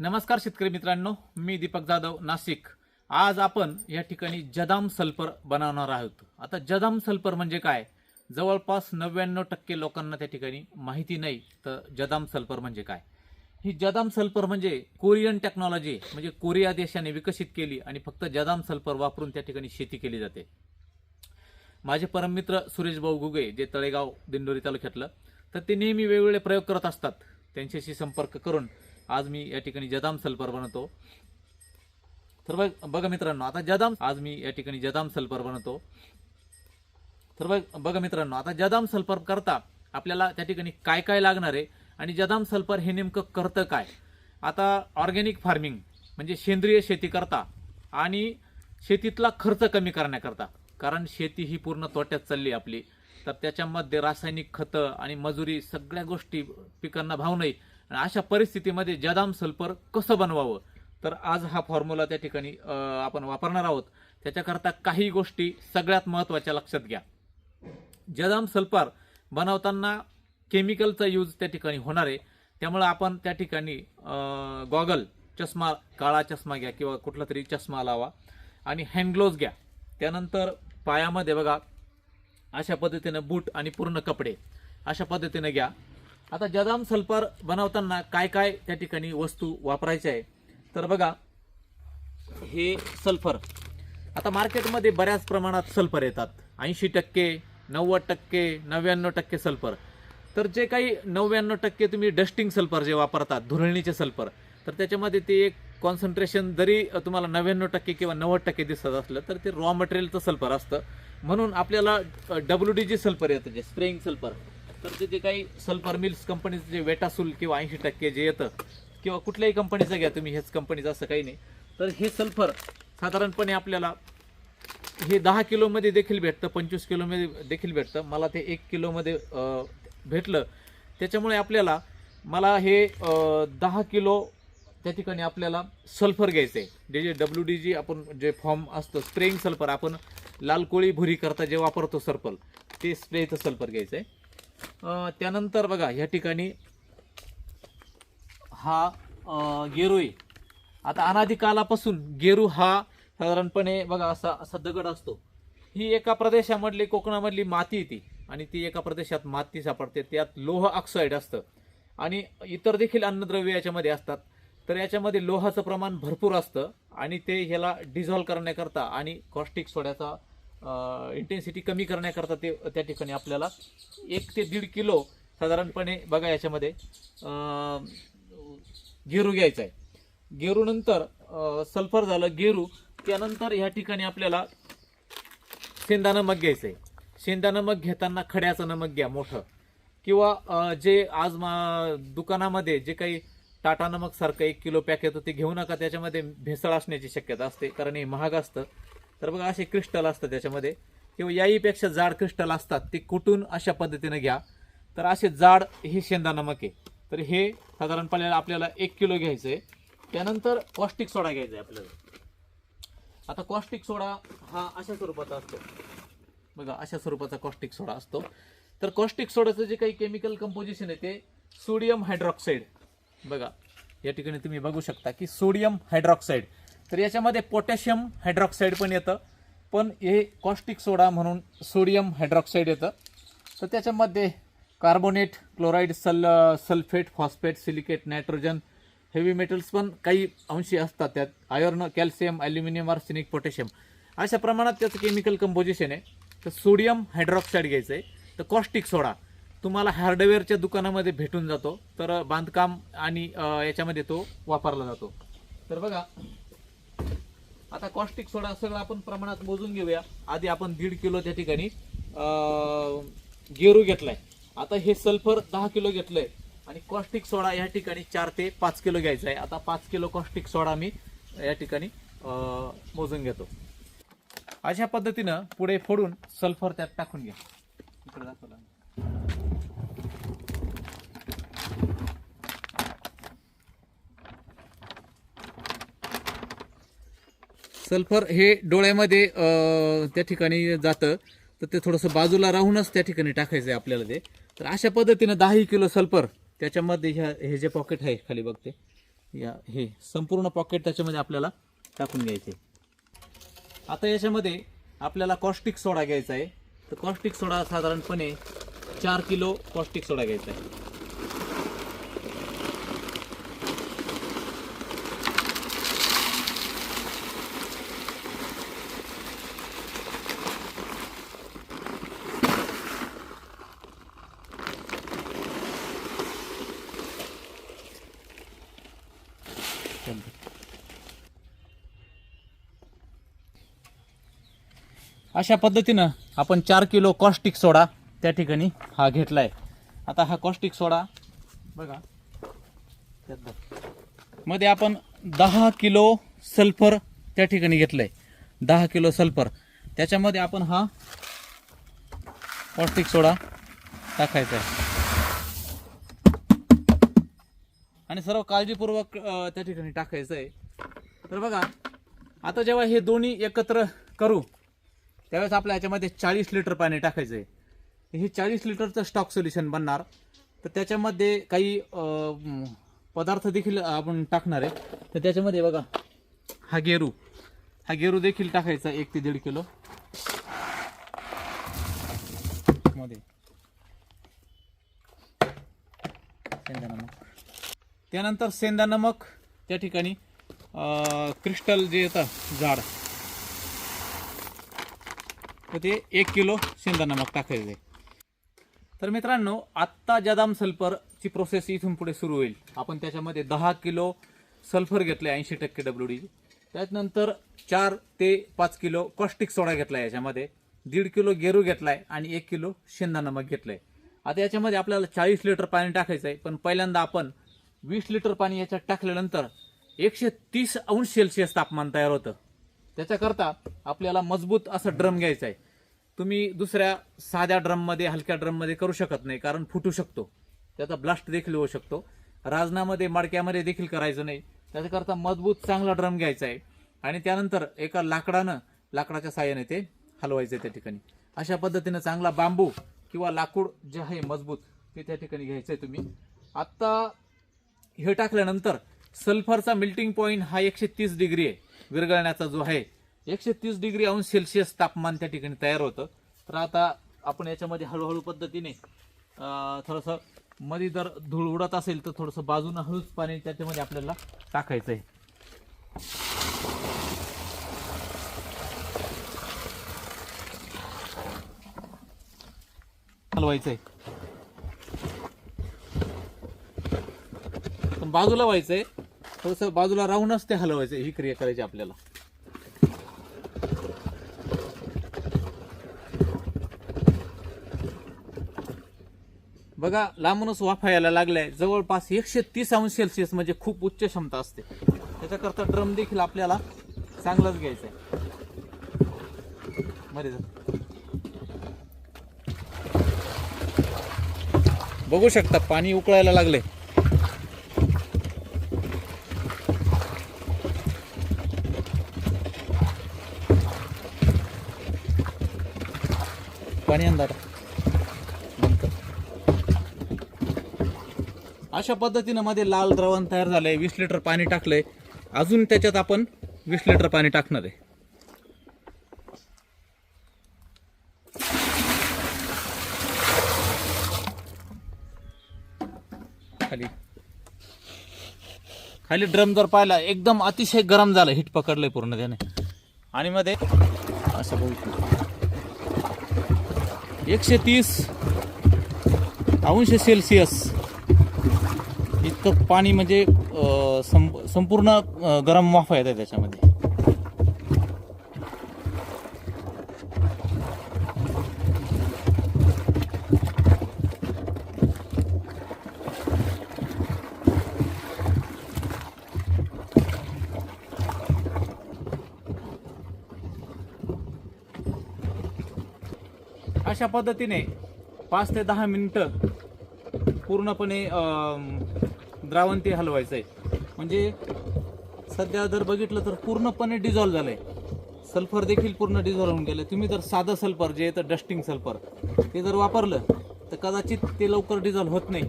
नमस्कार शेतकरी मित्रांनो मी दीपक जाधव नाशिक. आज आपण या ठिकाणी जदाम सल्फर बनवणार आहोत. आता जदाम सल्फर म्हणजे काय? जवळपास नव्याण्णव टक्के लोकांना त्या ठिकाणी माहिती नाही तर जदाम सल्फर म्हणजे काय? ही जदाम सल्फर म्हणजे कोरियन टेक्नॉलॉजी म्हणजे कोरिया देशाने विकसित केली आणि फक्त जदाम सल्फर वापरून त्या ठिकाणी शेती केली जाते. माझे परममित्र सुरेश भाऊ घुगे जे तळेगाव दिंडोरी तालुक्यातलं तर ते नेहमी वेगवेगळे प्रयोग करत असतात. त्यांच्याशी संपर्क करून आज मी या ठिकाणी जदाम सल्फर बनवतो. तर बघ बघा मित्रांनो आता जदाम आज मी या ठिकाणी जदाम सल्फर बनवतो. तर बघ बघा मित्रांनो आता जदाम सल्फर करता आपल्याला त्या ठिकाणी काय काय लागणार आहे आणि जदाम सल्फर हे नेमकं करतं काय? आता ऑर्गॅनिक फार्मिंग म्हणजे सेंद्रिय शेती करता आणि शेतीतला खर्च कमी करण्याकरता. कारण शेती ही पूर्ण तोट्यात चालली आपली. तर त्याच्यामध्ये रासायनिक खतं आणि मजुरी सगळ्या गोष्टी पिकांना भाव नाही. आणि अशा परिस्थितीमध्ये जदाम सल्फर कसं बनवावं? तर आज हा फॉर्म्युला त्या ठिकाणी आपण वापरणार आहोत. त्याच्याकरता काही गोष्टी सगळ्यात महत्त्वाच्या लक्षात घ्या. जदाम सल्फर बनवताना केमिकलचा यूज त्या ठिकाणी होणार आहे. त्यामुळं आपण त्या ठिकाणी गॉगल चष्मा काळा चष्मा घ्या किंवा कुठला तरी चष्मा लावा आणि हँडग्लोव्ज घ्या. त्यानंतर पायामध्ये बघा अशा पद्धतीनं बूट आणि पूर्ण कपडे अशा पद्धतीनं घ्या. आता जदाम सल्फर बनवताना काय काय त्या ठिकाणी वस्तू वापरायच्या आहे? तर बघा हे सल्फर. आता मार्केटमध्ये बऱ्याच प्रमाणात सल्फर येतात. ऐंशी टक्के नव्वद टक्के नव्याण्णव टक्के सल्फर. तर जे काही नव्याण्णव टक्के तुम्ही डस्टिंग सल्फर जे वापरतात धुरळणीचे सल्फर तर त्याच्यामध्ये ते एक कॉन्सन्ट्रेशन जरी तुम्हाला नव्याण्णव टक्के किंवा नव्वद टक्के दिसत असलं तर ते रॉ मटेरियलचं सल्फर असतं. म्हणून आपल्याला डब्ल्यू डी जी सल्फर येतं जे स्प्रेइंग सल्फर. तर ते जे काही सल्फर मिल्स कंपनीचं जे वेटासूल किंवा ऐंशी टक्के जे येतं किंवा कुठल्याही कंपनीचं घ्या तुम्ही हेच कंपनीचं असं काही नाही. तर हे सल्फर साधारणपणे आपल्याला हे दहा किलोमध्ये देखील भेटतं पंचवीस किलोमध्ये देखील भेटतं. मला ते एक किलोमध्ये भेटलं. त्याच्यामुळे आपल्याला मला हे दहा किलो त्या ठिकाणी आपल्याला सल्फर घ्यायचं आहे जे जे डब्ल्यू डी जी आपण जे फॉर्म असतो स्प्रेइंग सल्फर आपण लाल कोळी भुरी करता जे वापरतो सर्पल ते स्प्रेचं सल्फर घ्यायचं आहे त्यानंतर बघा ह्या ठिकाणी हा अं, गेरू आहे आता अनादिकालापासून गेरू हा साधारणपणे बघा असा असा दगड असतो. ही एका प्रदेशामधली कोकणामधली माती येते आणि ती एका प्रदेशात माती सापडते. त्यात लोह ऑक्साईड असतं. आणि इतर देखील अन्नद्रव्य याच्यामध्ये असतात. तर याच्यामध्ये लोहाचं प्रमाण भरपूर असतं. आणि ते ह्याला डिझॉल्व करण्याकरता आणि कॉस्टिक सोड्याचा इंटेन्सिटी कमी करण्याकरता ते त्या ठिकाणी आपल्याला एक ते दीड किलो साधारणपणे बघा याच्यामध्ये गेरू घ्यायचा आहे. गेरूनंतर सल्फर झालं गेरू त्यानंतर ह्या ठिकाणी आपल्याला शेंदा नमक घ्यायचं आहे शेंदा नमक घेताना खड्याचं नमक घ्या मोठं. किंवा जे आज मा दुकानामध्ये जे काही टाटा नमक सारखं एक किलो पॅक येतं ते घेऊ नका. त्याच्यामध्ये भेसळ असण्याची शक्यता असते कारण हे महाग असतं. तर बघा असे क्रिस्टल असतं त्याच्यामध्ये. किंवा याहीपेक्षा जाड क्रिस्टल असतात ते कुटून अशा पद्धतीने घ्या. तर असे जाड हे शेंदा नमक आहे. तर हे साधारणपणे आपल्याला एक किलो घ्यायचं आहे त्यानंतर कॉस्टिक सोडा घ्यायचा आहे आपल्याला. आता कॉस्टिक सोडा हा अशा स्वरूपाचा असतो. बघा अशा स्वरूपाचा कॉस्टिक सोडा असतो. तर कॉस्टिक सोड्याचं जे काही केमिकल कंपोजिशन आहे ते सोडियम हायड्रॉक्साईड. बघा या ठिकाणी तुम्ही बघू शकता की सोडियम हायड्रॉक्साईड तर याच्यामध्ये पोटॅशियम हायड्रॉक्साईड पण येतं. पण हे कॉस्टिक सोडा म्हणून सोडियम हायड्रॉक्साईड येतं. तर त्याच्यामध्ये कार्बोनेट क्लोराईड सल sulphate phosphate silicate nitrogen heavy metals पण काही अंशी असतात त्यात. Iron calcium aluminium arsenic potassium. अशा प्रमाणात त्याचं केमिकल कंपोजिशन आहे. तर सोडियम हायड्रॉक्साईड घ्यायचं आहे. तर कॉस्टिक सोडा. तुम्हाला हार्डवेअरच्या दुकानामध्ये भेटून जातो. तर बांधकाम आणि याच्यामध्ये तो वापरला जातो. तर बघा आता कॉस्टिक सोडा सगळं आपण प्रमाणात मोजून घेऊया. आधी आपण दीड किलो त्या ठिकाणी गेरू घेतलाय. आता हे सल्फर दहा किलो घेतलंय. आणि कॉस्टिक सोडा या ठिकाणी चार ते पाच किलो घ्यायचा आहे आता पाच किलो कॉस्टिक सोडा मी या ठिकाणी मोजून घेतो. अशा पद्धतीनं पुढे फोडून सल्फर त्यात टाकून घ्या. सल्फर हे डोळ्यामध्ये त्या ठिकाणी जातं. तर ते थोडंसं बाजूला राहूनच त्या ठिकाणी टाकायचं आहे आपल्याला ते. तर अशा पद्धतीनं दहाही किलो सल्फर त्याच्यामध्ये ह्या हे जे पॉकेट आहे खाली बघते. या हे संपूर्ण पॉकेट त्याच्यामध्ये आपल्याला टाकून घ्यायचे आता याच्यामध्ये आपल्याला कॉस्टिक सोडा घ्यायचा आहे. तर कॉस्टिक सोडा साधारणपणे चार किलो कॉस्टिक सोडा घ्यायचा आहे. अशा पद्धतीनं आपण चार किलो कॉस्टिक सोडा त्या ठिकाणी हा घेतला आहे आता हा कॉस्टिक सोडा बघा. मध्ये आपण दहा किलो सल्फर त्या ठिकाणी घेतलंय. दहा किलो सल्फर. त्याच्यामध्ये आपण हा कॉस्टिक सोडा टाकायचा आहे आणि सर्व काळजीपूर्वक त्या ठिकाणी टाकायचं आहे तर बघा आता जेव्हा हे दोन्ही एकत्र करू त्यावेळेस आपल्या याच्यामध्ये चाळीस लिटर पाणी टाकायचं आहे हे चाळीस लिटरचं स्टॉक सोल्युशन बनणार. तर त्याच्यामध्ये काही पदार्थ देखील आपण टाकणार आहे. तर त्याच्यामध्ये बघा हा गेरू. हा गेरू देखील टाकायचा एक ते दीड किलो. मध्ये. नमक. त्यानंतर सेंदा नमक त्या ठिकाणी क्रिस्टल जे येतं झाड. तर ते एक किलो शेंदा नमक टाकायचं. आहे तर मित्रांनो आत्ता जदाम सल्फरची प्रोसेस इथून पुढे सुरू होईल. आपण त्याच्यामध्ये दहा किलो सल्फर घेतलं आहे ऐंशी टक्के डब्ल्यू डी त्याच्यानंतर चार ते पाच किलो कॉस्टिक सोडा घेतला याच्यामध्ये. दीड किलो गेरू घेतला आहे आणि एक किलो शेंदा नमक आहे आता याच्यामध्ये आपल्याला चाळीस लिटर पाणी टाकायचं आहे पण पहिल्यांदा आपण वीस लिटर पाणी याच्यात टाकल्यानंतर एकशे तीस अंश सेल्सिअस तापमान तयार होतं. त्याच्याकरता आपल्याला मजबूत असं ड्रम घ्यायचा आहे. तुम्ही दुसऱ्या साध्या ड्रममध्ये हलक्या ड्रममध्ये करू शकत नाही कारण फुटू शकतो. त्याचा ब्लास्ट देखील होऊ शकतो. राजनामध्ये मडक्यामध्ये देखील करायचं नाही. त्याच्याकरता मजबूत चांगला ड्रम घ्यायचा आहे. आणि त्यानंतर एका लाकडानं लाकडाच्या साह्याने ते हलवायचं आहे त्या ठिकाणी. अशा पद्धतीनं चांगला बांबू किंवा लाकूड जे आहे मजबूत ते त्या ठिकाणी घ्यायचं आहे तुम्ही. आत्ता हे टाकल्यानंतर सल्फरचा मिल्टिंग पॉईंट हा एकशे तीस डिग्री आहे. विरघळण्याचा जो आहे एकशे तीस डिग्री अंश सेल्सिअस तापमान त्या ठिकाणी तयार होतं. तर आता आपण याच्यामध्ये हळूहळू पद्धतीने थोडंसं मध्ये जर धूळ उडत असेल तर थोडंसं बाजूनं हळूच पाणी त्याच्यामध्ये आपल्याला टाकायचं आहे. हलवायचं आहे. पण बाजूला आहे. थोडस बाजूला राहूनच ते हलवायचं ही क्रिया करायची आपल्याला. बघा लांबूनच वाफा यायला लागलाय. जवळपास एकशे तीस अंश सेल्सिअस म्हणजे खूप उच्च क्षमता असते. त्याच्याकरता ड्रम देखील आपल्याला चांगलाच घ्यायचा आहे मध्ये बघू शकता पाणी उकळायला लागले पाणी आणणार. अशा पद्धतीनं मध्ये लाल द्रवण तयार झालंय वीस लिटर पाणी टाकलंय. अजून त्याच्यात आपण वीस लिटर पाणी टाकणार आहे. खाली. खाली ड्रम जर पाहिला एकदम अतिशय गरम झालं. हिट पकडलंय पूर्ण त्याने. आणि मध्ये असं बघू एकशे तीस. अंश सेल्सिअस. इतकं पाणी म्हणजे सं- संपूर्ण गरम वाफा येत आहे त्याच्यामध्ये. अशा पद्धतीने पाच ते दहा मिनटं पूर्णपणे द्रावण ते हलवायचं आहे म्हणजे सध्या जर बघितलं तर पूर्णपणे डिझॉल्व आहे सल्फर देखील पूर्ण डिझॉल्व होऊन गेलं तुम्ही जर साधं सल्फर जे येतं डस्टिंग सल्फर ते जर वापरलं तर कदाचित ते लवकर डिझॉल्व होत नाही.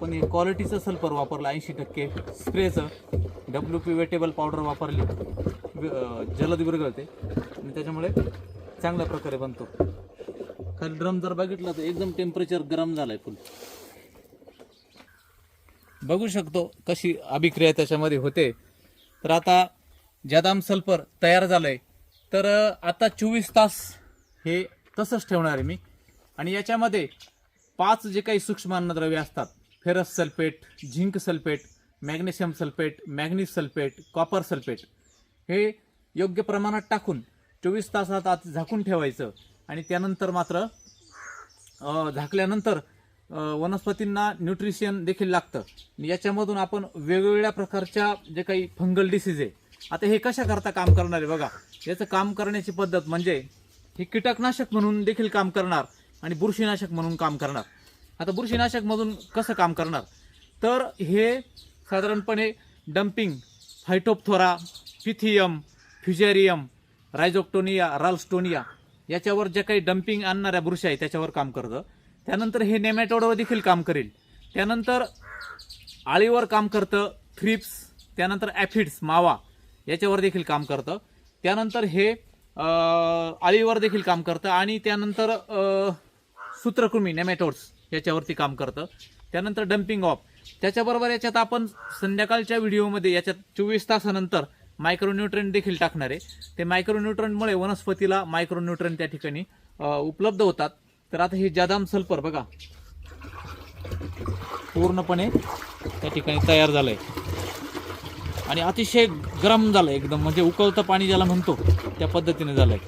पण हे क्वालिटीचं सल्फर वापरलं ऐंशी टक्के. स्प्रेचं डब्ल्यू पी वेटेबल पावडर वापरली जलद विरघळते. आणि त्याच्यामुळे चांगल्या प्रकारे बनतो. खाली ड्रम जर बघितला तर एकदम टेम्परेचर गरम झालंय फुल बघू शकतो कशी अभिक्रिया त्याच्यामध्ये होते. तर आता जदाम सल्फर तयार झालंय. तर आता चोवीस तास हे तसंच ठेवणार आहे मी. आणि याच्यामध्ये पाच जे काही सूक्ष्म अन्नद्रव्ये असतात ferrous sulphate zinc sulphate magnesium sulphate manganese sulphate copper sulphate हे योग्य प्रमाणात टाकून चोवीस तासात आत झाकून ठेवायचं. आणि त्यानंतर मात्र झाकल्यानंतर वनस्पतींना न्यूट्रिशन देखील लागतं. याच्यामधून आपण वेगवेगळ्या प्रकारच्या जे काही फंगल डिसीज आहे आता हे कशा करता काम करणार आहे बघा. याचं काम करण्याची पद्धत म्हणजे हे कीटकनाशक म्हणून देखील काम करणार आणि बुरशीनाशक म्हणून काम करणार. आता बुरशीनाशकमधून कसं काम करणार? तर हे साधारणपणे damping Phytophthora Pythium Fusarium Rhizoctonia Ralstonia याच्यावर ज्या काही डम्पिंग आणणाऱ्या बुरशी आहे त्याच्यावर काम करतं. त्यानंतर हे नेमॅटोडवर देखील काम करेल. त्यानंतर आळीवर काम करतं थ्रिप्स त्यानंतर ॲफिड्स मावा याच्यावर देखील काम करतं. त्यानंतर हे आळीवर देखील काम करतं आणि त्यानंतर सूत्रकृमी नेमॅटोड्स याच्यावरती काम करतं. त्यानंतर डम्पिंग ऑफ त्याच्याबरोबर याच्यात आपण संध्याकाळच्या व्हिडिओमध्ये याच्यात चोवीस तासानंतर मायक्रोन्यूट्रन देखील टाकणार आहे. ते मायक्रोन्यूट्रनमुळे वनस्पतीला मायक्रोन्यूट्रन त्या ठिकाणी उपलब्ध होतात. तर आता हे जादाम सल्फर बघा. पूर्णपणे त्या ठिकाणी तयार झालंय. आणि अतिशय गरम झालं एकदम. म्हणजे उकळतं पाणी ज्याला म्हणतो त्या पद्धतीने झालंय.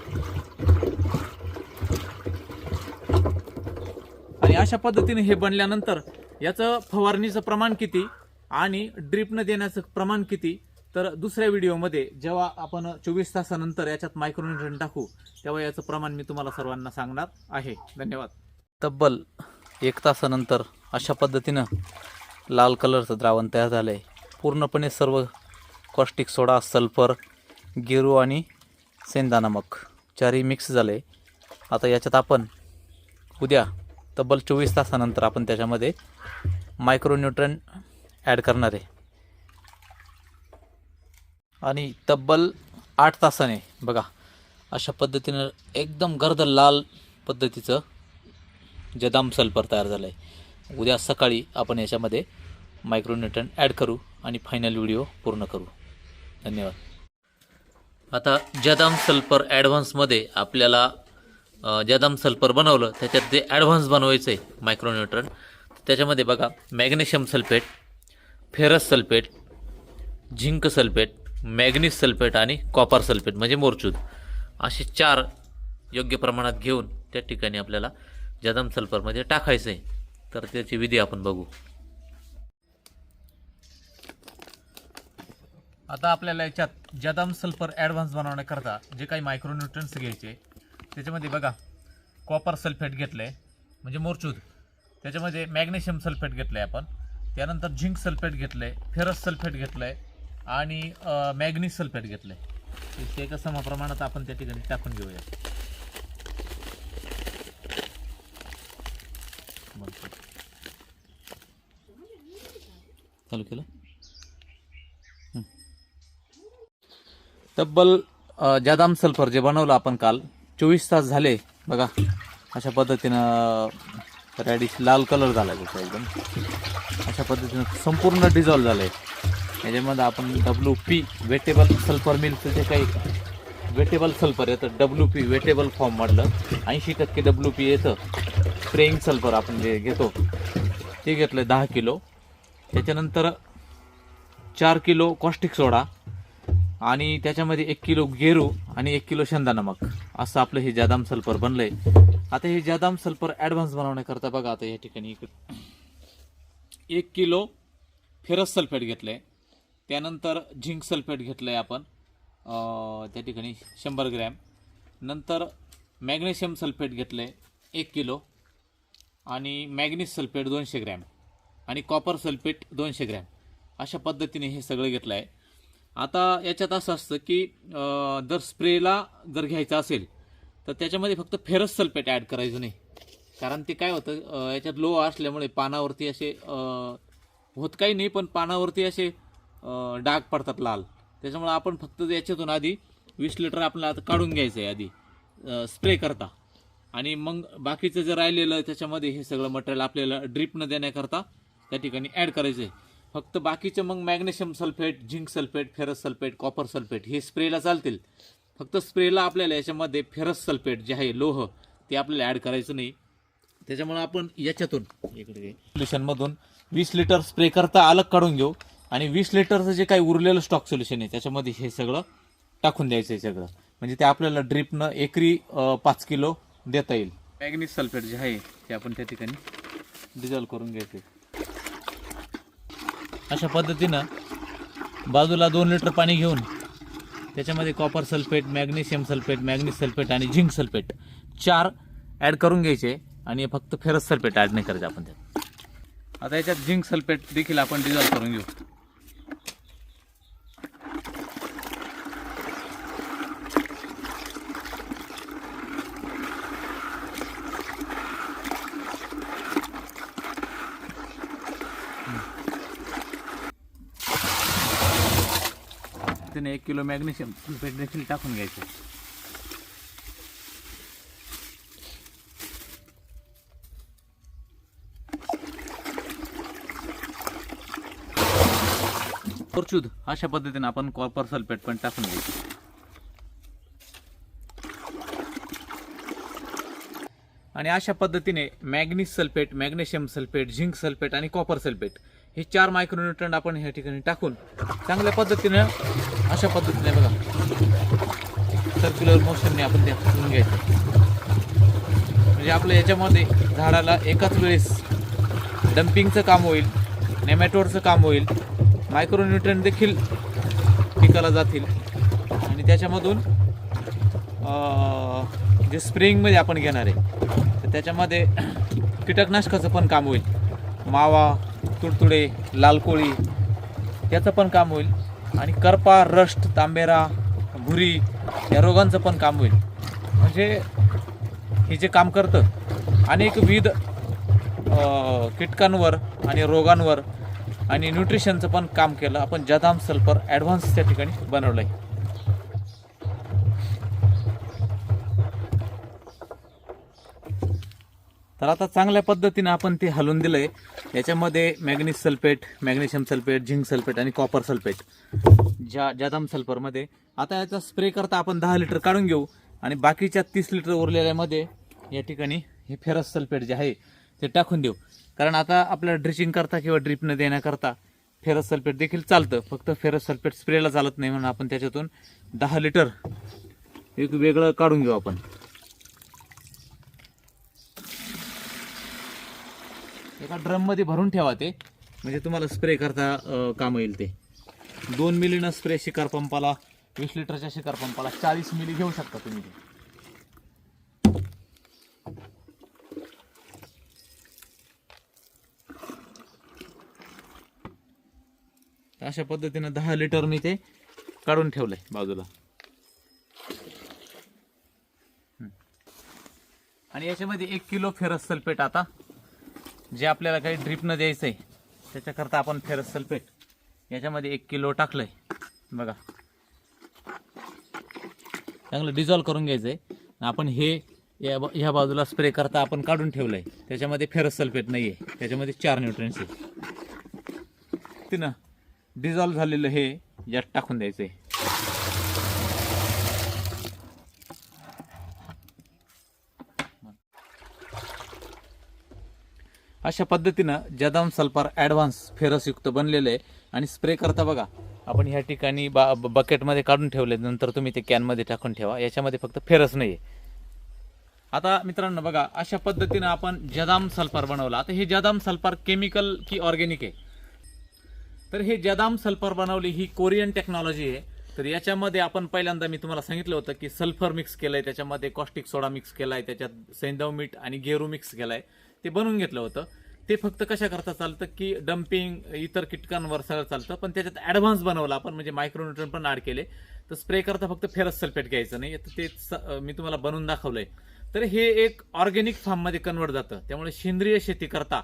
आणि अशा पद्धतीने हे बनल्यानंतर याचं फवारणीचं प्रमाण किती आणि ड्रिपनं देण्याचं प्रमाण किती तर दुसऱ्या व्हिडिओमध्ये जेव्हा आपण चोवीस तासानंतर याच्यात मायक्रोन्यूट्रन टाकू तेव्हा याचं प्रमाण मी तुम्हाला सर्वांना सांगणार आहे. धन्यवाद. तब्बल एक तासानंतर अशा पद्धतीनं लाल कलरचं द्रावण तयार झालं आहे पूर्णपणे सर्व कॉस्टिक सोडा सल्फर गेरू आणि सेंदा नमक चारही मिक्स झाले आता याच्यात आपण उद्या तब्बल चोवीस तासानंतर आपण त्याच्यामध्ये मायक्रोन्युट्रन ॲड करणार आहे. आणि तब्बल आठ तासाने बघा अशा पद्धतीनं एकदम गर्द लाल पद्धतीचं जदाम सल्फर तयार झालं आहे उद्या सकाळी आपण याच्यामध्ये मायक्रोन्यूट्रन ॲड करू आणि फायनल व्हिडिओ पूर्ण करू. धन्यवाद. आता जदाम सल्फर ॲडव्हान्समध्ये आपल्याला जदाम सल्फर बनवलं त्याच्यात जे ॲडव्हान्स बनवायचं आहे मायक्रोन्यूट्रन त्याच्यामध्ये बघा magnesium sulphate ferrous sulphate zinc sulphate manganese sulphate आणि कॉपर सल्फेट म्हणजे मोरचूद. असे चार योग्य प्रमाणात घेऊन त्या ठिकाणी आपल्याला जदम सल्फरमध्ये टाकायचं आहे. तर त्याची विधी आपण बघू. आता आपल्याला याच्यात जदम सल्फर ॲडव्हान्स बनवण्याकरता जे काही मायक्रोन्युट्रन्स घ्यायचे त्याच्यामध्ये बघा कॉपर सल्फेट घेतलं आहे म्हणजे मोरचूद. त्याच्यामध्ये मॅग्नेशियम सल्फेट घेतलं आहे आपण. त्यानंतर झिंक सल्फेट घेतलं आहे फेरस सल्फेट घेतलं आहे आणि मॅग्नीज सल्फेट घेतलं. आहे ते एका समप्रमाणात आपण त्या ठिकाणी टाकून घेऊया. चालू केलं? तब्बल जादाम सल्फर जे बनवलं आपण काल चोवीस तास झाले बघा अशा पद्धतीनं रॅडिश लाल कलर झाला त्याचा एकदम. अशा पद्धतीनं संपूर्ण डिझॉल्व झालं आहे याच्यामध्ये आपण डब्ल्यू पी वेटेबल सल्फर मिल्कचं जे काही वेटेबल सल्फर येतं डब्ल्यू पी वेटेबल फॉर्म म्हटलं. ऐंशी टक्के डब्ल्यू पी येतं. स्प्रेइंग सल्फर आपण जे घेतो ते घेतलं दहा किलो. त्याच्यानंतर चार किलो कॉस्टिक सोडा आणि त्याच्यामध्ये एक किलो गेरू आणि एक किलो शेंदा नमक. असं आपलं हे जादाम सल्फर बनलंय. आता हे जादाम सल्फर ॲडव्हान्स बनवण्याकरता बघा आता या ठिकाणी एक किलो फेरस सल्फेट घेतलंय. त्यानंतर झिंक सल्फेट घेतलं आहे आपण त्या ठिकाणी शंभर ग्रॅम. नंतर मॅग्नेशियम सल्फेट घेतलं आहे एक किलो आणि मॅग्नीस सल्फेट दोनशे ग्रॅम आणि कॉपर सल्फेट दोनशे ग्रॅम. अशा पद्धतीने हे सगळं घेतलं आहे आता याच्यात असं असतं की जर स्प्रेला जर घ्यायचं असेल तर त्याच्यामध्ये फक्त फेरस सल्फेट ॲड करायचं नाही. कारण ते काय होतं याच्यात लो असल्यामुळे पानावरती असे होत काही नाही पण पानावरती असे डाग पडतात लाल. त्याच्यामुळे आपण फक्त याच्यातून आधी वीस लिटर आपल्याला आता काढून घ्यायचं आहे आधी स्प्रे करता. आणि मग बाकीचं जे राहिलेलं त्याच्यामध्ये हे सगळं मटेरियल आपल्याला ड्रीप न देण्याकरता त्या ठिकाणी ॲड करायचं आहे फक्त बाकीचे मग magnesium sulphate zinc sulphate ferrous sulphate copper sulphate हे स्प्रेला चालतील. फक्त स्प्रेला आपल्याला याच्यामध्ये फेरस सल्फेट जे आहे लोह ते आपल्याला ॲड करायचं नाही. त्याच्यामुळे आपण याच्यातून इकडे सोल्युशनमधून वीस लिटर स्प्रे करता अलग काढून घेऊ. आणि वीस लिटरचं जे काही उरलेलं स्टॉक सोल्युशन आहे त्याच्यामध्ये हे सगळं टाकून द्यायचं आहे सगळं. म्हणजे ते आपल्याला ड्रिपनं एकरी पाच किलो देता येईल. मॅग्नीज सल्फेट जे आहे ते आपण त्या ठिकाणी डिझॉल्व करून घ्यायचे. अशा पद्धतीनं बाजूला दोन लिटर पाणी घेऊन त्याच्यामध्ये copper sulphate magnesium sulphate manganese sulphate आणि झिंक सल्फेट चार ॲड करून घ्यायचे आणि फक्त फेरस सल्फेट ॲड नाही करायचे आपण त्यात. आता याच्यात झिंक सल्फेट देखील आपण डिझॉल्व करून घेऊ. आणि एक किलो मॅग्नेशियम सल्फेट देखील टाकून घ्यायचे. कोरचूद अशा पद्धतीने आपण कॉपर सल्फेट पण टाकून घ्यायचं. आणि अशा पद्धतीने manganese sulphate magnesium sulphate zinc sulphate आणि कॉपर सल्फेट हे चार मायक्रोन्युट्रंट आपण ह्या ठिकाणी टाकून चांगल्या पद्धतीने अशा पद्धतीने बघा. सर्क्युलर मोशनने आपण ते टाकून घ्यायचं. म्हणजे आपलं याच्यामध्ये झाडाला एकाच वेळेस डम्पिंगचं काम होईल नेमॅटोडचं काम होईल मायक्रोन्युट्रन देखील पिकाला जातील. आणि त्याच्यामधून जे स्प्रेइंगमध्ये आपण घेणार आहे तर त्याच्यामध्ये कीटकनाशकाचं पण काम होईल. मावा तुडतुडे लाल कोळी त्याचं पण काम होईल. आणि करपा रस्ट तांबेरा भुरी या रोगांचं पण काम होईल. म्हणजे हे जे काम करतं अनेक विविध कीटकांवर आणि रोगांवर आणि न्यूट्रिशनचं पण काम केलं. आपण जदाम सल्फर ॲडव्हान्स त्या ठिकाणी बनवलं आहे तर आता चांगल्या पद्धतीने आपण ते हलवून दिलंय. याच्यामध्ये manganese sulphate magnesium sulphate zinc sulphate आणि कॉपर सल्फेट. ज्या जादाम सल्फरमध्ये. आता याचा स्प्रे करता आपण दहा लिटर काढून घेऊ आणि बाकीच्या तीस लिटर उरलेल्यामध्ये या ठिकाणी हे फेरस सल्फेट जे आहे ते टाकून देऊ. कारण आता आपल्याला ड्रिचिंग करता किंवा ड्रिपनं देण्याकरता फेरस सल्फेट देखील चालतं. फक्त फेरस सल्फेट स्प्रेला चालत नाही म्हणून आपण त्याच्यातून दहा लिटर एक वेगळं काढून घेऊ आपण. एका ड्रममध्ये भरून ठेवा ते. म्हणजे तुम्हाला स्प्रे करता काम येईल ते. दोन मिलीनं स्प्रे शिकार पंपाला वीस लिटरच्या शिकार पंपाला चाळीस मिली घेऊ शकता तुम्ही ते. अशा पद्धतीनं दहा लिटर मी ते काढून ठेवलंय बाजूला. आणि याच्यामध्ये एक किलो फेरस सल्फेट आता जे आपल्याला काही ड्रिपनं द्यायचं आहे त्याच्याकरता आपण फेरस सल्फेट याच्यामध्ये एक किलो टाकलंय. बघा. चांगलं डिझॉल्व करून घ्यायचं आहे आपण हे या ह्या बाजूला स्प्रे करता आपण काढून ठेवलंय. त्याच्यामध्ये फेरस सल्फेट नाही आहे त्याच्यामध्ये चार न्यूट्रन्स आहे. तिनं डिझॉल्व झालेलं हे यात टाकून द्यायचं आहे अशा पद्धतीनं जदाम सल्फर ॲडव्हान्स फेरसयुक्त बनलेलं आहे. आणि स्प्रे करता बघा आपण ह्या ठिकाणी बा बकेटमध्ये काढून ठेवले नंतर तुम्ही ते कॅनमध्ये टाकून ठेवा. याच्यामध्ये फक्त फेरस नाही आहे आता मित्रांनो बघा अशा पद्धतीनं आपण जदाम सल्फर बनवला. आता हे जदाम सल्फर केमिकल की ऑर्गॅनिक आहे? तर हे जदाम सल्फर बनवली ही कोरियन टेक्नॉलॉजी आहे. तर याच्यामध्ये आपण पहिल्यांदा मी तुम्हाला सांगितलं होतं की सल्फर मिक्स केलंय त्याच्यामध्ये कॉस्टिक सोडा मिक्स केला आहे त्याच्यात सैंदव मीठ आणि गेरू मिक्स केलाय. ते बनवून घेतलं होतं. ते फक्त कशा करता चालतं की डम्पिंग इतर कीटकांवर सगळं चालतं पण त्याच्यात ॲडव्हान्स बनवलं आपण म्हणजे मायक्रोन्युट्रन पण आड केले. तर स्प्रे करता फक्त फेरस सल्फेट घ्यायचं नाही. तर ते मी तुम्हाला बनवून दाखवलंय. तर हे एक ऑर्गॅनिक फार्ममध्ये कन्वर्ट जातं. त्यामुळे सेंद्रिय शेती करता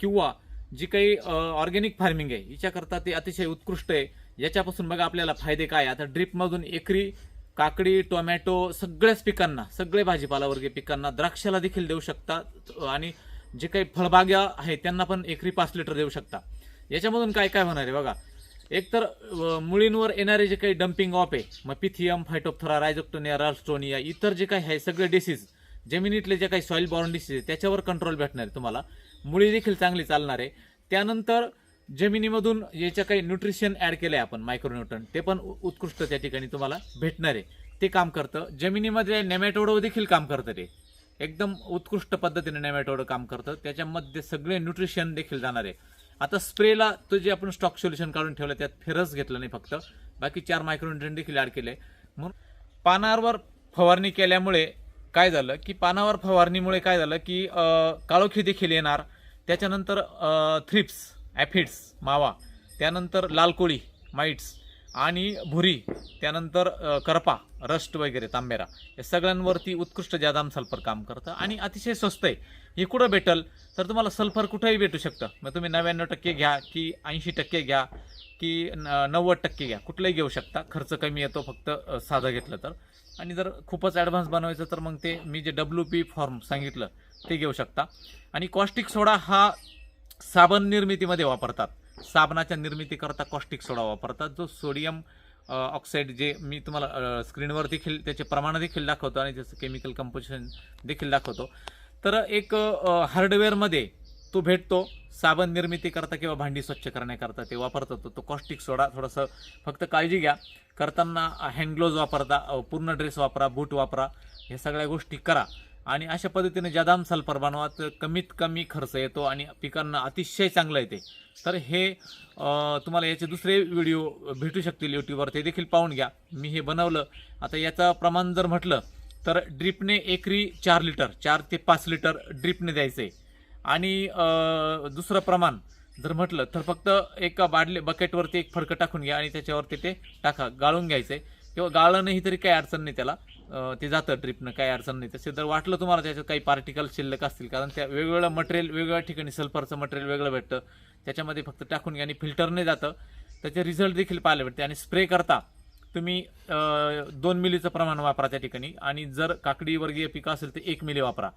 किंवा जी काही ऑर्गॅनिक फार्मिंग आहे हिच्याकरता ते अतिशय उत्कृष्ट आहे. याच्यापासून बघा आपल्याला फायदे काय आता ड्रीपमधून एकरी काकडी टोमॅटो सगळ्याच पिकांना सगळे भाजीपालावर्गीय पिकांना द्राक्षाला देखील देऊ शकतात आणि जे काही फळबाग्या आहेत त्यांना पण एकरी पाच लिटर देऊ शकता. याच्यामधून काय काय होणार आहे बघा. एकतर मुळींवर येणारे जे काही डम्पिंग ऑफ आहे मग पिथियम फायटोप्थरा रायझोक्टोनिया राल्स्टोनिया इतर जे काही आहे सगळे डिसीज जमिनीतले जे काही सॉईल बॉर्न डिसीज आहे त्याच्यावर कंट्रोल भेटणार आहे तुम्हाला. मुळी देखील चांगली चालणार आहे. त्यानंतर जमिनीमधून याच्या काही न्यूट्रिशन ॲड केलं आहे आपण मायक्रोन्यूट्रन ते पण उत्कृष्ट त्या ठिकाणी तुम्हाला भेटणार आहे. ते काम करतं. जमिनीमध्ये नेमॅटोडो देखील काम करतं ते. एकदम उत्कृष्ट पद्धतीने नेमॅटोडो काम करतं. त्याच्यामध्ये सगळे न्यूट्रिशन देखील जाणार आहे. आता स्प्रेला तो जे आपण स्टॉक सोल्युशन काढून ठेवलं त्यात फेरस घेतलं नाही फक्त. बाकी चार मायक्रोन्यूट्रन देखील ॲड केले. म्हणून पानावर फवारणी केल्यामुळे काय झालं की पानावर फवारणीमुळे काय झालं की काळोखी देखील येणार. त्याच्यानंतर थ्रिप्स ॲफिड्स मावा. त्यानंतर लाल कोळी माइट्स आणि भुरी त्यानंतर करपा रस्ट वगैरे तांबेरा या सगळ्यांवरती उत्कृष्ट जादाम सल्फर काम करतं आणि अतिशय स्वस्त आहे. हे कुठं भेटल? तर तुम्हाला सल्फर कुठंही भेटू शकतं. मग तुम्ही नव्याण्णव टक्के घ्या की ऐंशी टक्के घ्या की न- नव्वद टक्के घ्या. कुठलंही घेऊ शकता. खर्च कमी येतो फक्त साधं घेतलं तर. आणि जर खूपच ॲडव्हान्स बनवायचं तर मग ते मी जे डब्ल्यू पी फॉर्म सांगितलं ते घेऊ शकता. आणि कॉस्टिक सोडा हा साबण निर्मितीमध्ये वापरतात. साबणाच्या निर्मितीकरता कॉस्टिक सोडा वापरतात. जो सोडियम ऑक्साईड जे मी तुम्हाला स्क्रीनवर देखील त्याचे प्रमाण देखील दाखवतो आणि त्याचं केमिकल कंपोजिशन देखील दाखवतो. तर एक हार्डवेअरमध्ये तो भेटतो साबण निर्मिती करता किंवा भांडी स्वच्छ करण्याकरता ते वापरतात. तो- तो कॉस्टिक सोडा थोडंसं फक्त काळजी घ्या. करताना हँडग्लोज वापरता पूर्ण ड्रेस वापरा बूट वापरा ह्या सगळ्या गोष्टी करा. आणि अशा पद्धतीने जादाम सल्फर बनवा तर कमीत कमी खर्च येतो आणि पिकांना अतिशय चांगलं येते. तर हे तुम्हाला याचे दुसरे व्हिडिओ भेटू शकतील यूट्यूबवर ते देखील पाहून घ्या. मी हे बनवलं. आता याचं प्रमाण जर म्हटलं तर ड्रिपने एकरी चार लिटर चार ते पाच लिटर ड्रिपने द्यायचं. आहे आणि दुसरं प्रमाण जर म्हटलं तर फक्त एका बाडले बकेटवरती एक फडकं टाकून घ्या आणि त्याच्यावरती ते टाका गाळून घ्यायचंय किंवा गाळणंही तरी काही अडचण नाही त्याला. ते जातं ट्रिपनं काही अडचण नाही. तसे जर वाटलं तुम्हाला त्याच्यात काही पार्टिकल शिल्लक असतील. कारण त्या वेगवेगळं मटेरियल वेगवेगळ्या ठिकाणी सल्फरचं मटेरियल वेगळं भेटतं. त्याच्यामध्ये फक्त टाकून घ्या आणि फिल्टरने जातं. त्याचे रिझल्ट देखील पाहायला भेटते. आणि स्प्रे करता तुम्ही दोन मिलीचं प्रमाण वापरा त्या ठिकाणी. आणि जर काकडी वर्गीय पिकं असेल तर एक मिली वापरा.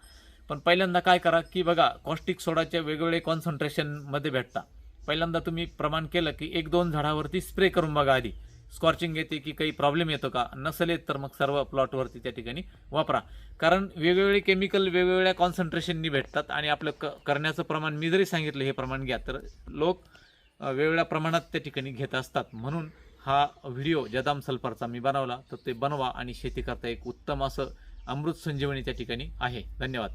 पण पहिल्यांदा काय करा की बघा कॉस्टिक सोडाच्या वेगवेगळे कॉन्सन्ट्रेशनमध्ये भेटता. पहिल्यांदा तुम्ही प्रमाण केलं की एक दोन झाडावरती स्प्रे करून बघा आधी. स्कॉर्चिंग येते की काही प्रॉब्लेम येतो का? नसेल येत तर मग सर्व प्लॉटवरती त्या ठिकाणी वापरा. कारण वेगवेगळे केमिकल वेगवेगळ्या कॉन्सन्ट्रेशननी भेटतात आणि आपलं क करण्याचं प्रमाण मी जरी सांगितलं हे प्रमाण घ्या तर लोक वेगवेगळ्या प्रमाणात त्या ठिकाणी घेत असतात. म्हणून हा व्हिडिओ जदाम सल्फरचा मी बनवला तर ते बनवा आणि शेती करता एक उत्तम असं अमृत संजीवनी त्या ठिकाणी आहे. धन्यवाद.